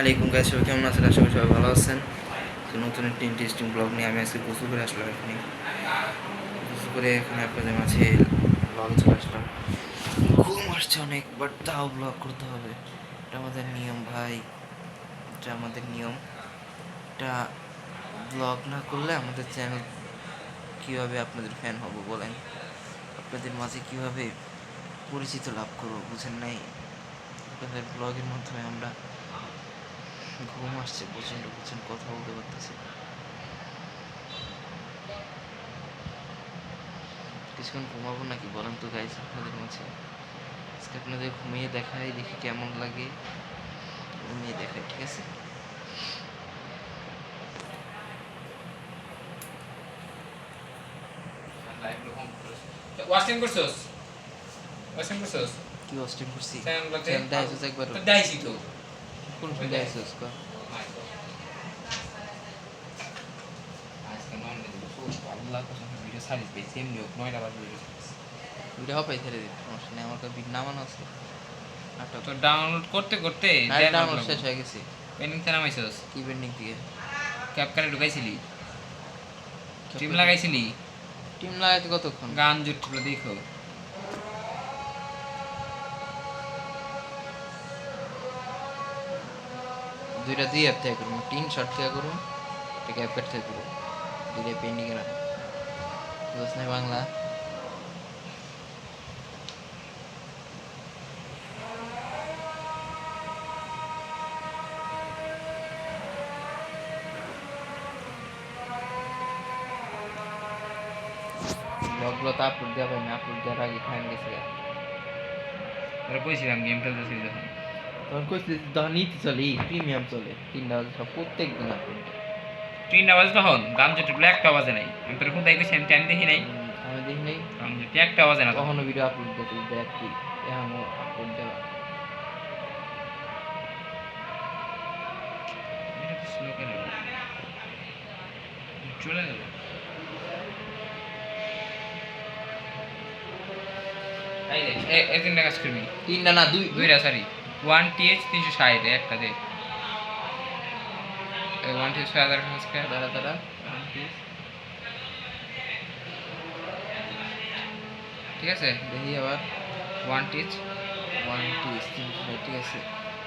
আলাইকুম গাইস সবাই কেমন আছেন? আশা করি সবাই ভালো আছেন। তো নতুন একটি ইন্টারেস্টিং ব্লগ নিয়ে আমি আজকে গোসল করে আসলাম এখানে। গোসল করে এখানে আপনাদের মাঝে ব্লগ চলে আসলাম। ঘুম আসছে অনেক বাট তাও ব্লগ করতে হবে। এটা আমাদের নিয়ম, ভাই। এটা আমাদের নিয়ম। এটা ব্লগ না করলে আমাদের চ্যানেল কীভাবে আপনাদের ফ্যান হব বলেন? আপনাদের মাঝে কীভাবে পরিচিত লাভ করব বুঝেন নাই? আপনাদের ব্লগের মাধ্যমে আমরা ঘুম আসছে প্রচণ্ড প্রচণ্ড কথা বলতে পারতেছি। কিছুক্ষণ ঘুমাবো নাকি বলেন তো গাইস আপনাদের মাঝে? আজকে আপনাদের ঘুমিয়ে দেখাই দেখি কেমন লাগে। ঘুমিয়ে দেখাই ঠিক আছে? ওয়াশিং করছস? ওয়াশিং করছস? কি অস্টিং করছি? চ্যানেল লাগতে চ্যানেলটা আইসোস একবার তো দাইছি তো। বিট নামানো আছে নাটক তো ডাউনলোড করতে করতে ডাউনলোড শেষ হয়ে গেছে পেনিং তে নামাইছস কি পেন্ডিং থেকে ক্যাপকারে ঢুকাইছিলি টিম লাগাইছিলি টিম লাগাইতে কতক্ষণ গান জুটছিল দেখো দুইটা দুই অ্যাপ থেকে করুন তিন শর্ট থেকে করুন একটা ক্যাপ কাট থেকে করুন দুইটা পেন্ডিং এ রাখুন বুঝছ নাই বাংলা? ব্লগগুলো তো আপলোড দেওয়া পাই না আপলোড দেওয়ার আগে খাইন গেছে গা। তোরা কইছিলাম গেম খেলতেছিলি যখন তখন কইছি তখন নিতে চলে প্রিমিয়াম চলে। তিনটা বাজে সব প্রত্যেক দিন আপলোড তিনটা বাজে তখন গান জুটছিল একটা বাজে নাই। আমি তোর কোথায় গেছি আমি টাইম দেখি নাই। আমি দেখি নাই। গান জুটি একটা বাজে না। তখন ভিডিও আপলোড দিতে দেখ। কি এখন আপলোড দেওয়া। চলে গেল। এই দেখ, এই তিনটা কাজ করবি তিনটা না দুই দুইটা সরি ওয়ান টিএইচ তিনশো ষাট একটা দে ওয়ান টিএইচ ছয় হাজার কাজ কর দাঁড়া দাঁড়া। ঠিক আছে? দেখি আবার। ওয়ান টিএইচ ওয়ান টু তিনশো ষাট, ঠিক আছে।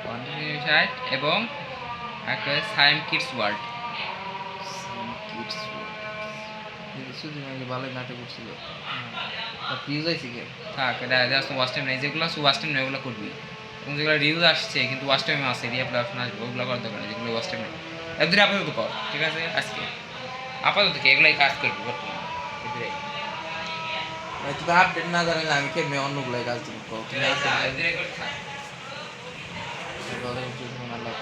ওয়ান তিনশো ষাট এবং একটা সাইম কিডস ওয়ার্ল্ড কিডস কিছুদিন আগে ভালো নাটক করছিল। ভিউজ আইছে কে? থাক এটা জাস্ট নেই। যেগুলো টাইম নেই ওগুলো করবি। এবং যেগুলো রিউজ আসছে কিন্তু ওয়াচ টাইমে আসে রিয়াপ্লাই অপশন আসবে ওগুলো করার দরকার যেগুলো ওয়াচ টাইমে এদের আপাতত কর ঠিক আছে? আজকে। আপাতত কি এগুলাই কাজ করবি বর্তমানে আপডেট না জানালে আমি কেমনে অন্যগুলাই কাজ দিব। তুমি আল্লাহ